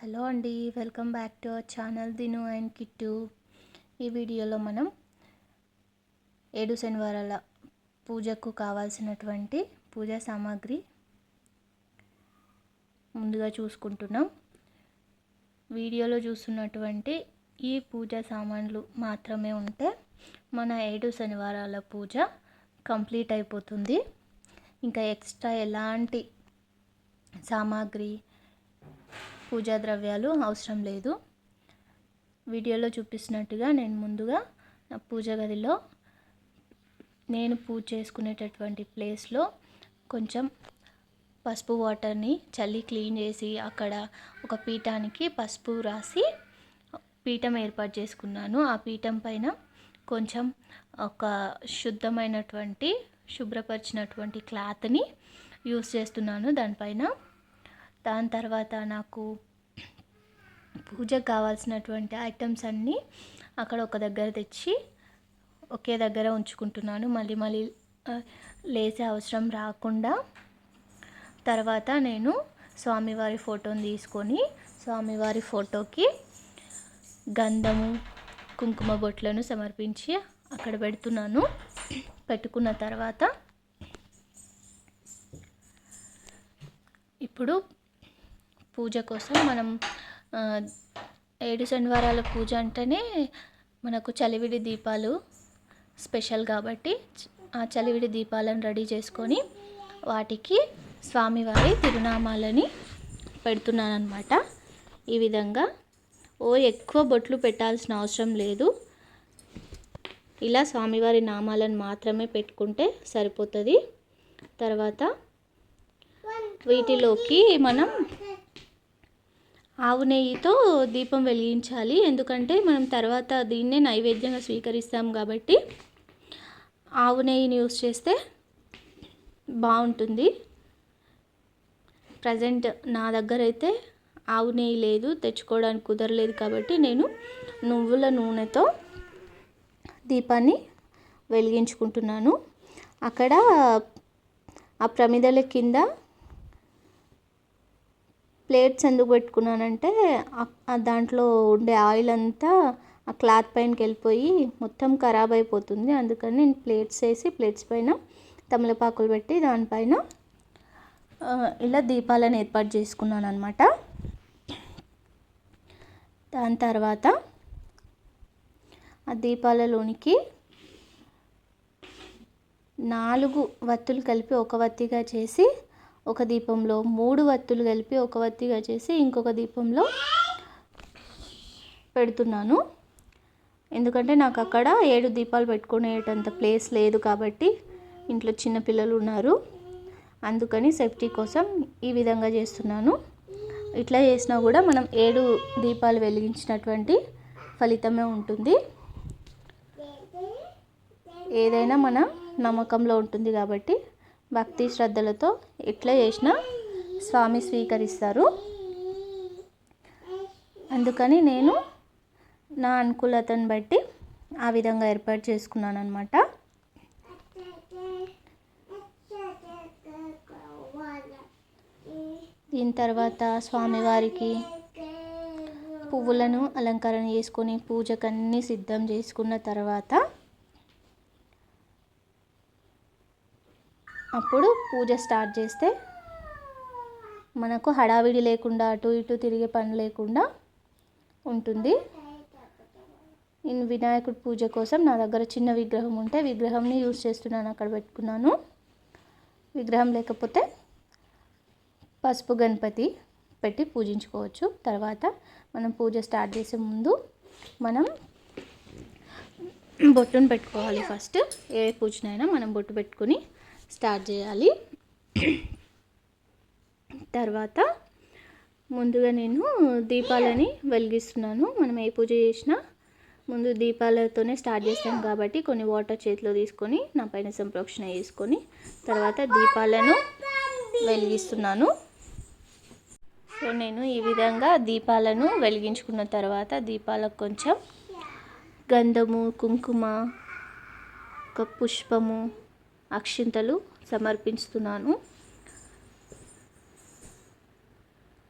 Hello అండి welcome back to our channel Dinu and Kittu. ఈ వీడియోలో మనం ఏడు శనివారాల పూజకు కావాల్సినటువంటి పూజా సామాగ్రి ముందుగా చూసుకుంటున్నాం. వీడియోలో చూస్తున్నటువంటి ఈ పూజా సామాన్లు మాత్రమే ఉంటే మన ఏడు శనివారాల పూజ కంప్లీట్ అయిపోతుంది. ఇంకా ఎక్స్ట్రా ఎలాంటి సామాగ్రి పూజా ద్రవ్యాలు అవసరం లేదు. వీడియోలో చూపిస్తున్నట్టుగా నేను ముందుగా నా పూజ గదిలో నేను పూజ చేసుకునేటటువంటి ప్లేస్లో కొంచెం పసుపు వాటర్ని చల్లి క్లీన్ చేసి అక్కడ ఒక పీఠానికి పసుపు రాసి పీఠం ఏర్పాటు చేసుకున్నాను. ఆ పీఠం పైన కొంచెం ఒక శుద్ధమైనటువంటి శుభ్రపరిచినటువంటి క్లాత్ని యూస్ చేస్తున్నాను. దానిపైన దాని తర్వాత నాకు పూజకు కావాల్సినటువంటి ఐటమ్స్ అన్నీ అక్కడ ఒక దగ్గర తెచ్చి ఒకే దగ్గర ఉంచుకుంటున్నాను. మళ్ళీ మళ్ళీ లేసే అవసరం రాకుండా. తర్వాత నేను స్వామివారి ఫోటోని తీసుకొని స్వామివారి ఫోటోకి గంధము కుంకుమ బొట్లను సమర్పించి అక్కడ పెడుతున్నాను. పెట్టుకున్న తర్వాత ఇప్పుడు పూజ కోసం మనం ఏడు శనివారాల పూజ అంటేనే మనకు చలివిడి దీపాలు స్పెషల్ కాబట్టి ఆ చలివిడి దీపాలను రెడీ చేసుకొని వాటికి స్వామివారి తిరునామాలని పెడుతున్నాను అనమాట ఈ విధంగా ఓ ఎక్కువ బొట్లు పెట్టాల్సిన అవసరం లేదు. ఇలా స్వామివారి నామాలను మాత్రమే పెట్టుకుంటే సరిపోతుంది. తర్వాత వీటిలోకి మనం ఆవు నెయ్యితో దీపం వెలిగించాలి. ఎందుకంటే మనం తర్వాత దీన్నే నైవేద్యంగా స్వీకరిస్తాం కాబట్టి ఆవు నెయ్యిని యూస్ చేస్తే బాగుంటుంది. ప్రజెంట్ నా దగ్గర అయితే ఆవు నెయ్యి లేదు తెచ్చుకోవడానికి కుదరలేదు కాబట్టి నేను నువ్వుల నూనెతో దీపాన్ని వెలిగించుకుంటున్నాను. అక్కడ ఆ ప్రమిదల కింద ప్లేట్స్ ఎందుకు పెట్టుకున్నానంటే దాంట్లో ఉండే ఆయిల్ అంతా ఆ క్లాత్ పైనకి వెళ్ళిపోయి మొత్తం ఖరాబ్ అయిపోతుంది. అందుకని నేను ప్లేట్స్ వేసి ప్లేట్స్ పైన తమలపాకులు పెట్టి దానిపైన ఇలా దీపాలను ఏర్పాటు చేసుకున్నాను అనమాట దాని తర్వాత ఆ దీపాలలోనికి నాలుగు వత్తులు కలిపి ఒక వత్తిగా చేసి ఒక దీపంలో మూడు వత్తులు కలిపి ఒక వత్తిగా చేసి ఇంకొక దీపంలో పెడుతున్నాను. ఎందుకంటే నాకు అక్కడ ఏడు దీపాలు పెట్టుకునేటంత ప్లేస్ లేదు కాబట్టి ఇంట్లో చిన్నపిల్లలు ఉన్నారు. అందుకని సేఫ్టీ కోసం ఈ విధంగా చేస్తున్నాను. ఇట్లా చేసినా కూడా మనం ఏడు దీపాలు వెలిగించినటువంటి ఫలితమే ఉంటుంది. ఏదైనా మన నమ్మకంలో ఉంటుంది కాబట్టి భక్తి శ్రద్ధలతో ఎట్లా చేసినా స్వామి స్వీకరిస్తారు. అందుకని నేను నా అనుకూలతను బట్టి ఆ విధంగా ఏర్పాటు చేసుకున్నాను అనమాట దీని తర్వాత స్వామివారికి పువ్వులను అలంకరణ చేసుకొని పూజకన్నీ సిద్ధం చేసుకున్న తర్వాత అప్పుడు పూజ స్టార్ట్ చేస్తే మనకు హడావిడి లేకుండా అటు ఇటు తిరిగే పని లేకుండా ఉంటుంది. నేను వినాయకుడి పూజ కోసం నా దగ్గర చిన్న విగ్రహం ఉంటే విగ్రహంని యూజ్ చేస్తున్నాను అక్కడ పెట్టుకున్నాను. విగ్రహం లేకపోతే పసుపు గణపతి పెట్టి పూజించుకోవచ్చు. తర్వాత మనం పూజ స్టార్ట్ చేసే ముందు మనం బొట్టును పెట్టుకోవాలి ఫస్ట్. ఏ పూజనైనా మనం బొట్టు పెట్టుకుని స్టార్ట్ చేయాలి. తర్వాత ముందుగా నేను దీపాలని వెలిగిస్తున్నాను. మనం ఏ పూజ చేసినా ముందు దీపాలతోనే స్టార్ట్ చేస్తాం కాబట్టి కొన్ని వాటర్ చేతిలో తీసుకొని నా పైన సంప్రోక్షణ చేసుకొని తర్వాత దీపాలను వెలిగిస్తున్నాను. సో నేను ఈ విధంగా దీపాలను వెలిగించుకున్న తర్వాత దీపాలకు కొంచెం గంధము కుంకుమ ఒక పుష్పము అక్షింతలు సమర్పిస్తున్నాను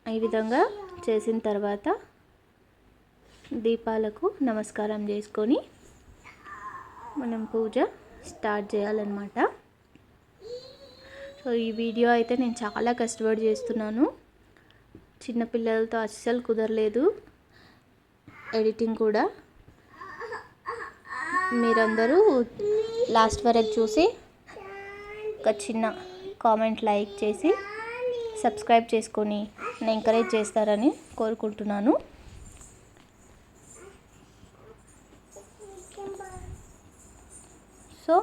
ఈ విధంగా చేసిన తర్వాత దీపాలకు నమస్కారం చేసుకొని మనం పూజ స్టార్ట్ చేయాలన్నమాట. సో ఈ వీడియో అయితే నేను చాలా కష్టపడి చేస్తున్నాను. చిన్నపిల్లలతో అస్సలు కుదరలేదు. ఎడిటింగ్ కూడా. మీరందరూ లాస్ట్ వరకు చూసి ఒక చిన్న కామెంట్ లైక్ చేసి సబ్స్క్రైబ్ చేసుకొని ఎంకరేజ్ చేస్తారని కోరుకుంటున్నాను. సో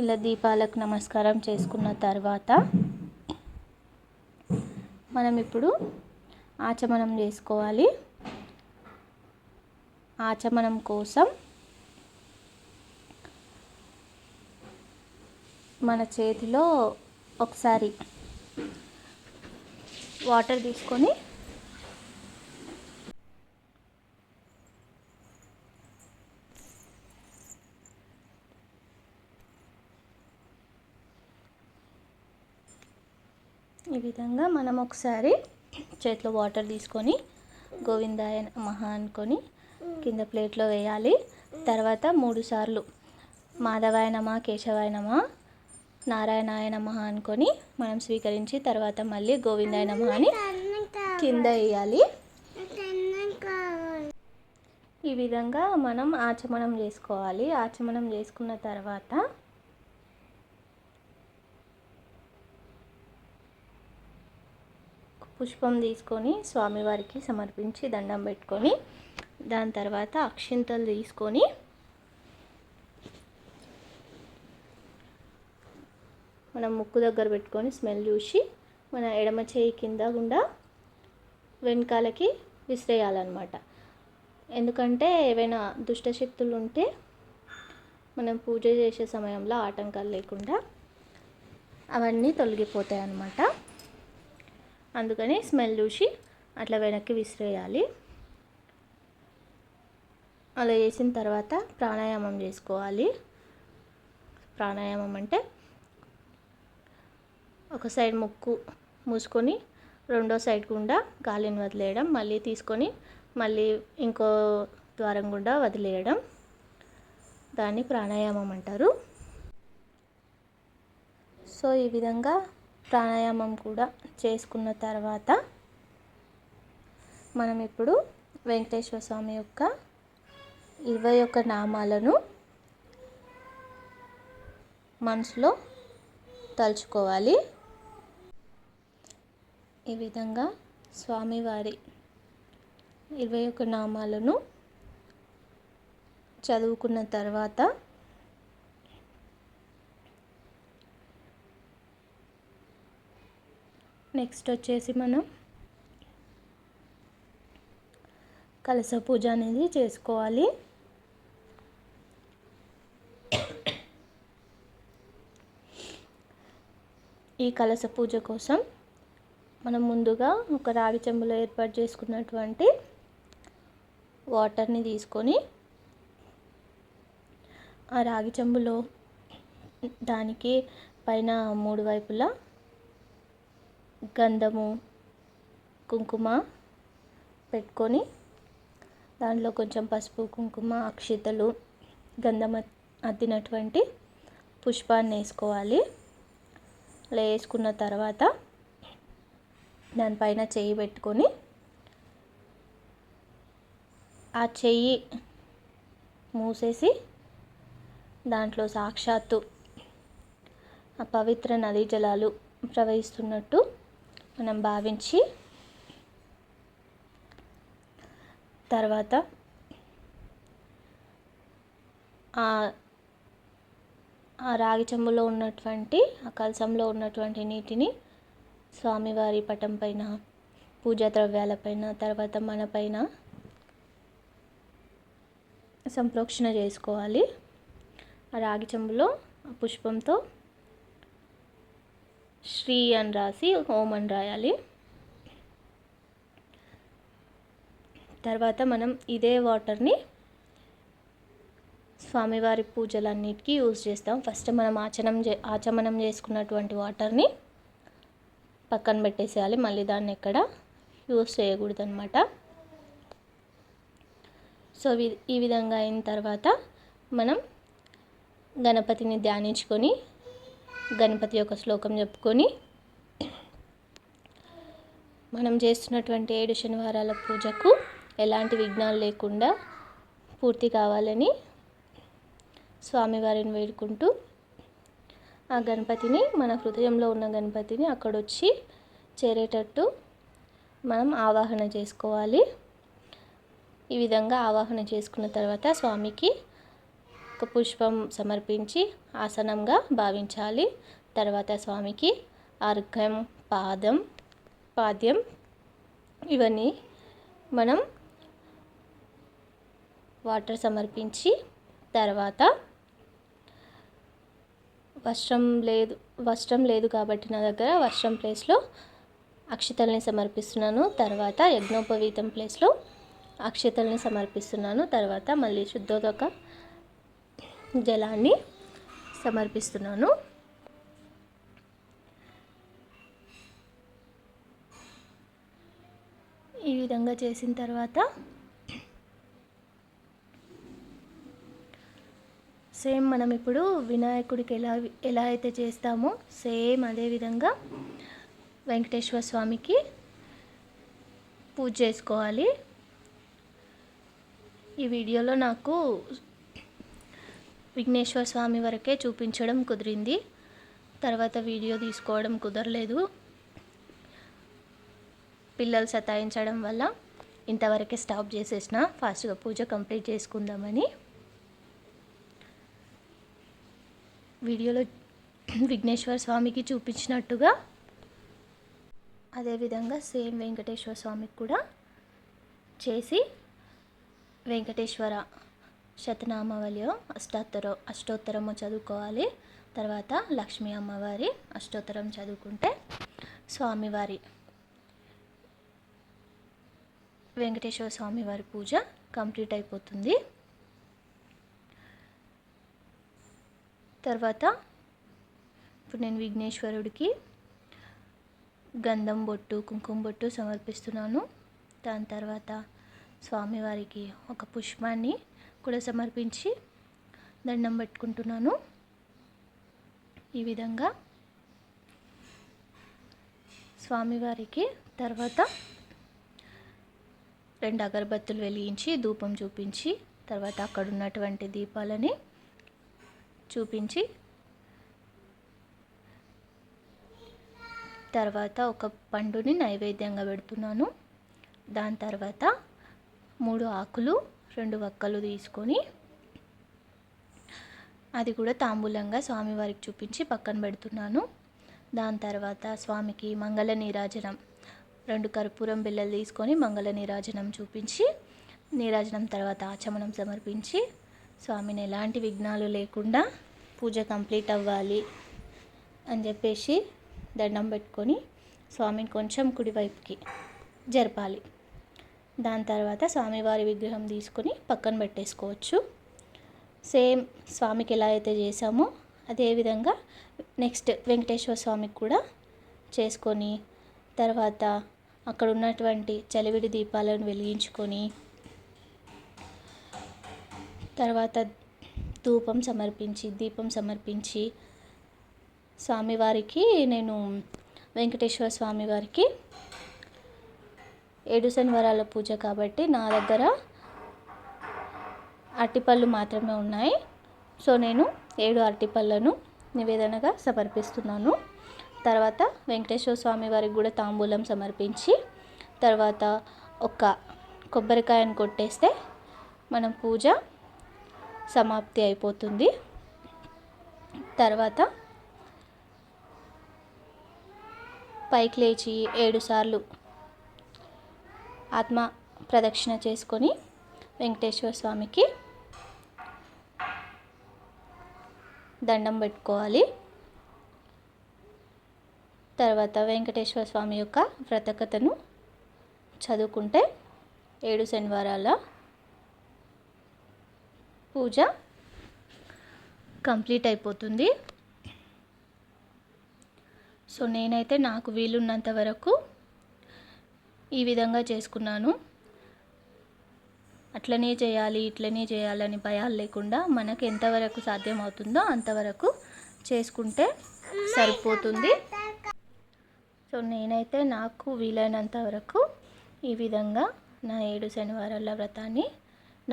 ఇలా దీపాలకు నమస్కారం చేసుకున్న తర్వాత మనం ఇప్పుడు ఆచమనం చేసుకోవాలి. ఆచమనం కోసం మన చేతిలో ఒకసారి వాటర్ తీసుకొని ఈ విధంగా మనం ఒకసారి చేతిలో వాటర్ తీసుకొని గోవిందాయ మహా అనుకొని కింద ప్లేట్లో వేయాలి. తర్వాత మూడు సార్లు మాధవాయ నమ కేశవాయ నమ నారాయణాయ నమ అనుకొని మనం స్వీకరించి తర్వాత మళ్ళీ గోవిందాయ నమ అని కింద వేయాలి. ఈ విధంగా మనం ఆచమనం చేసుకోవాలి. ఆచమనం చేసుకున్న తర్వాత పుష్పం తీసుకొని స్వామివారికి సమర్పించి దండం పెట్టుకొని దాని తర్వాత అక్షింతలు తీసుకొని మనం ముక్కు దగ్గర పెట్టుకొని స్మెల్ చూసి మన ఎడమ చేయి కింద గుండా వెనకాలకి విసిరేయాలన్నమాట. ఎందుకంటే ఏవైనా దుష్టశక్తులు ఉంటే మనం పూజ చేసే సమయంలో ఆటంకాలు లేకుండా అవన్నీ తొలగిపోతాయి అన్నమాట అందుకని స్మెల్ చూసి అట్లా వెనక్కి విసిరేయాలి. అలా చేసిన తర్వాత ప్రాణాయామం చేసుకోవాలి. ప్రాణాయామం అంటే ఒక సైడ్ ముక్కు మూసుకొని రెండో సైడ్ గుండా గాలిని వదిలేయడం మళ్ళీ తీసుకొని మళ్ళీ ఇంకో ద్వారం గుండా వదిలేయడం. దాన్ని ప్రాణాయామం అంటారు. సో ఈ విధంగా ప్రాణాయామం కూడా చేసుకున్న తర్వాత మనం ఇప్పుడు వెంకటేశ్వర స్వామి యొక్క ఇరవై ఒక్క నామాలను మనసులో తలుచుకోవాలి. ఈ విధంగా స్వామివారి ఇరవై ఒక్క నామాలను చదువుకున్న తర్వాత నెక్స్ట్ వచ్చేసి మనం కలస పూజ అనేది చేసుకోవాలి. ఈ కలస పూజ కోసం మనం ముందుగా ఒక రాగి చెంబులో ఏర్పాటు చేసుకున్నటువంటి వాటర్ని తీసుకొని ఆ రాగి చెంబులో దానికి పైన మూడు వైపులా గంధము కుంకుమ పెట్టుకొని దాంట్లో కొంచెం పసుపు కుంకుమ అక్షితలు గంధం అద్దినటువంటి పుష్పాన్ని వేసుకోవాలి. అలా వేసుకున్న తర్వాత దానిపైన చెయ్యి పెట్టుకొని ఆ చెయ్యి మూసేసి దాంట్లో సాక్షాత్తు ఆ పవిత్ర నదీ జలాలు ప్రవహిస్తున్నట్టు మనం భావించి తర్వాత ఆ రాగి చెంబులో ఉన్నటువంటి ఆ కలసంలో ఉన్నటువంటి నీటిని స్వామివారి పటం పైన పూజా ద్రవ్యాలపైన తర్వాత మన పైన సంప్రోక్షణ చేసుకోవాలి. ఆ రాగి చెంబులో ఆ పుష్పంతో శ్రీ అని రాసి ఓం అని రాయాలి. తర్వాత మనం ఇదే వాటర్ని స్వామివారి పూజలన్నిటికీ యూజ్ చేస్తాం. ఫస్ట్ మనం ఆచనం చే ఆచమనం చేసుకున్నటువంటి వాటర్ని పక్కన పెట్టేసేయాలి. మళ్ళీ దాన్ని ఎక్కడ యూస్ చేయకూడదు అనమాట సో ఈ విధంగా అయిన తర్వాత మనం గణపతిని ధ్యానించుకొని గణపతి యొక్క శ్లోకం చెప్పుకొని మనం చేస్తున్నటువంటి ఏడు శనివారాల పూజకు ఎలాంటి విఘ్నాలు లేకుండా పూర్తి కావాలని స్వామివారిని వేడుకుంటూ ఆ గణపతిని మన హృదయంలో ఉన్న గణపతిని అక్కడొచ్చి చేరేటట్టు మనం ఆవాహన చేసుకోవాలి. ఈ విధంగా ఆవాహన చేసుకున్న తర్వాత స్వామికి ఒక పుష్పం సమర్పించి ఆసనంగా భావించాలి. తర్వాత స్వామికి అర్ఘం పాదం పాద్యం ఇవన్నీ మనం వాటర్ సమర్పించి తర్వాత వస్త్రం లేదు వస్త్రం లేదు కాబట్టి నా దగ్గర వస్త్రం ప్లేస్లో అక్షతల్ని సమర్పిస్తున్నాను. తర్వాత యజ్ఞోపవీతం ప్లేస్లో అక్షతల్ని సమర్పిస్తున్నాను. తర్వాత మళ్ళీ శుద్ధోదక జలాన్ని సమర్పిస్తున్నాను. ఈ విధంగా చేసిన తర్వాత సేమ్ మనం ఇప్పుడు వినాయకుడికి ఎలా ఎలా అయితే చేస్తామో సేమ్ అదే విధంగా వెంకటేశ్వర స్వామికి పూజ చేసుకోవాలి. ఈ వీడియోలో నాకు విఘ్నేశ్వర స్వామి వరకే చూపించడం కుదిరింది. తర్వాత వీడియో తీసుకోవడం కుదరలేదు. పిల్లలు సతాయించడం వల్ల ఇంతవరకే స్టాప్ చేసేసిన. ఫాస్ట్గా పూజ కంప్లీట్ చేసుకుందామని. వీడియోలో విఘ్నేశ్వర స్వామికి చూపించినట్టుగా అదేవిధంగా సేమ్ వెంకటేశ్వర స్వామికి కూడా చేసి వెంకటేశ్వర శతనామావళియో అష్టాత్తరో అష్టోత్తరమో చదువుకోవాలి. తర్వాత లక్ష్మీ అమ్మవారి అష్టోత్తరం చదువుకుంటే స్వామివారి వెంకటేశ్వర స్వామివారి పూజ కంప్లీట్ అయిపోతుంది. తర్వాత ఇప్పుడు నేను విఘ్నేశ్వరుడికి గంధం బొట్టు కుంకుమ బొట్టు సమర్పిస్తున్నాను. దాని తర్వాత స్వామివారికి ఒక పుష్పాన్ని కూడా సమర్పించి దండం పెట్టుకుంటున్నాను. ఈ విధంగా స్వామివారికి తర్వాత రెండు అగరబత్తులు వెలిగించి ధూపం చూపించి తర్వాత అక్కడ ఉన్నటువంటి దీపాలని చూపించి తర్వాత ఒక పండుని నైవేద్యంగా పెడుతున్నాను. దాని తర్వాత మూడు ఆకులు రెండు వక్కలు తీసుకొని అది కూడా తాంబూలంగా స్వామివారికి చూపించి పక్కన పెడుతున్నాను. దాని తర్వాత స్వామికి మంగళ నీరాజనం రెండు కర్పూరం బిళ్ళలు తీసుకొని మంగళ నీరాజనం చూపించి నీరాజనం తర్వాత ఆచమనం సమర్పించి స్వామిని ఎలాంటి విఘ్నాలు లేకుండా పూజ కంప్లీట్ అవ్వాలి అని చెప్పేసి దండం పెట్టుకొని స్వామిని కొంచెం కుడివైపుకి జరపాలి. దాని తర్వాత స్వామివారి విగ్రహం తీసుకొని పక్కన పెట్టేసుకోవచ్చు. సేమ్ స్వామికి ఎలా అయితే చేసామో అదేవిధంగా నెక్స్ట్ వెంకటేశ్వర స్వామికి కూడా చేసుకొని తర్వాత అక్కడ ఉన్నటువంటి చలివిడి దీపాలను వెలిగించుకొని తర్వాత ధూపం సమర్పించి దీపం సమర్పించి స్వామివారికి నేను వెంకటేశ్వర స్వామివారికి ఏడు శనివారాల పూజ కాబట్టి నా దగ్గర అరటిపళ్ళు మాత్రమే ఉన్నాయి. సో నేను ఏడు అరటిపళ్ళను నివేదనగా సమర్పిస్తున్నాను. తర్వాత వెంకటేశ్వర స్వామి వారికి కూడా తాంబూలం సమర్పించి తర్వాత ఒక కొబ్బరికాయను కొట్టేస్తే మనం పూజ సమాప్తి అయిపోతుంది. తర్వాత పైకి లేచి ఏడుసార్లు ఆత్మ ప్రదక్షిణ చేసుకొని వెంకటేశ్వర స్వామికి దండం పెట్టుకోవాలి. తర్వాత వెంకటేశ్వర స్వామి యొక్క వ్రతకథను చదువుకుంటే ఏడు శనివారాల పూజ కంప్లీట్ అయిపోతుంది. సో నేనైతే నాకు వీలున్నంత వరకు ఈ విధంగా చేసుకున్నాను. అట్లనే చేయాలి ఇట్లనే చేయాలని భయాలు లేకుండా మనకు ఎంతవరకు సాధ్యమవుతుందో అంతవరకు చేసుకుంటే సరిపోతుంది. సో నేనైతే నాకు వీలైనంత వరకు ఈ విధంగా నా ఏడు శనివారాల వ్రతాన్ని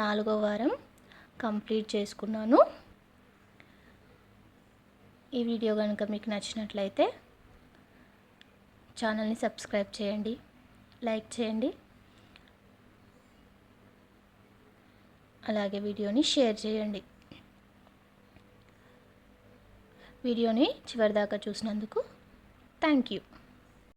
నాలుగో వారం కంప్లీట్ చేసుకున్నాను. ఈ వీడియో కనుక మీకు నచ్చినట్లయితే ఛానల్ని సబ్స్క్రైబ్ చేయండి లైక్ చేయండి అలాగే వీడియోని షేర్ చేయండి. వీడియోని చివరిదాకా చూసినందుకు థ్యాంక్ యూ.